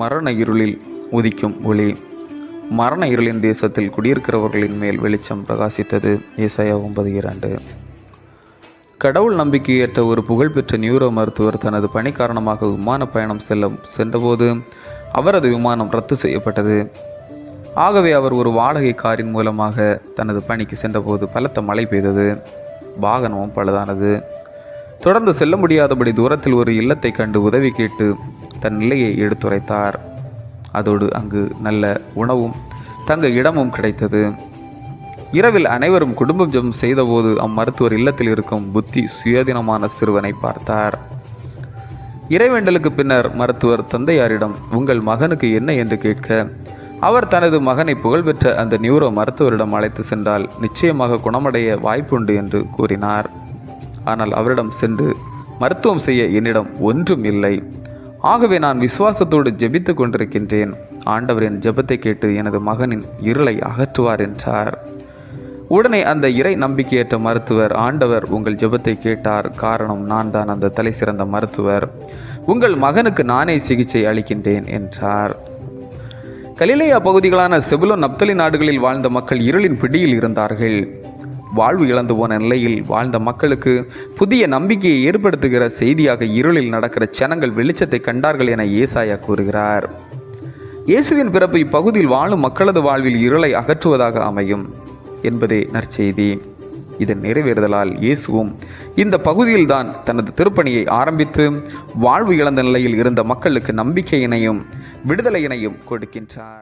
மரண இருளில் உதிக்கும் ஒளி. மரண இருளின் தேசத்தில் குடியிருக்கிறவர்களின் மேல் வெளிச்சம் பிரகாசித்தது இசையா ஒன்பது இரண்டு. கடவுள் நம்பிக்கையேற்ற ஒரு புகழ்பெற்ற நியூரோ மருத்துவர் தனது பணி காரணமாக விமான பயணம் செல்ல சென்றபோது அவரது விமானம் ரத்து செய்யப்பட்டது. ஆகவே அவர் ஒரு வாடகை காரின் மூலமாக தனது பணிக்கு சென்றபோது பலத்த மழை பெய்தது. வாகனமும் பழுதானது. தொடர்ந்து செல்ல முடியாதபடி தூரத்தில் ஒரு இல்லத்தை கண்டு உதவி கேட்டு தன் நிலையை எடுத்துரைத்தார். அதோடு அங்கு நல்ல உணவும் தங்க இடமும் கிடைத்தது. இரவில் அனைவரும் குடும்பம் ஜெபம் செய்தபோது அம்மருத்துவர் இல்லத்தில் இருக்கும் புத்தி சுயாதீனமான சிறுவனை பார்த்தார். இறைவேண்டலுக்கு பின்னர் மருத்துவர் தந்தையாரிடம் உங்கள் மகனுக்கு என்ன என்று கேட்க அவர் தனது மகனை புகழ்பெற்ற அந்த நியூரோ மருத்துவரிடம் அழைத்து சென்றால் நிச்சயமாக குணமடைய வாய்ப்புண்டு என்று கூறினார். ஆனால் அவரிடம் சென்று மருத்துவம் செய்ய என்னிடம் ஒன்றும் இல்லை. ஆகவே நான் விசுவாசத்தோடு ஜெபித்துக் கொண்டிருக்கின்றேன். ஆண்டவரின் ஜெபத்தை கேட்டு எனது மகனின் இருளை அகற்றுவார் என்றார். உடனே அந்த இறை நம்பிக்கையற்ற மருத்துவர் ஆண்டவர் உங்கள் ஜெபத்தை கேட்டார். காரணம் நான் தான் அந்த தலை சிறந்த மருத்துவர். உங்கள் மகனுக்கு நானே சிகிச்சை அளிக்கின்றேன் என்றார். கலிலேயா பகுதிகளான செபுலோ நப்தலி நாடுகளில் வாழ்ந்த மக்கள் இருளின் பிடியில் இருந்தார்கள். வாழ்வு இழந்து போன நிலையில் வாழ்ந்த மக்களுக்கு புதிய நம்பிக்கையை ஏற்படுத்துகிற செய்தியாக இருளில் நடக்கிற ஜனங்கள் வெளிச்சத்தை கண்டார்கள் என ஏசாயா கூறுகிறார். இயேசுவின் பிறப்பு இப்பகுதியில் வாழும் மக்களது வாழ்வில் இருளை அகற்றுவதாக அமையும் என்பதே நற்செய்தி. இதன் நிறைவேறுதலால் இயேசுவும் இந்த பகுதியில்தான் தனது திருப்பணியை ஆரம்பித்து வாழ்வு இழந்த நிலையில் இருந்த மக்களுக்கு நம்பிக்கையினையும் விடுதலையினையும் கொடுக்கின்றார்.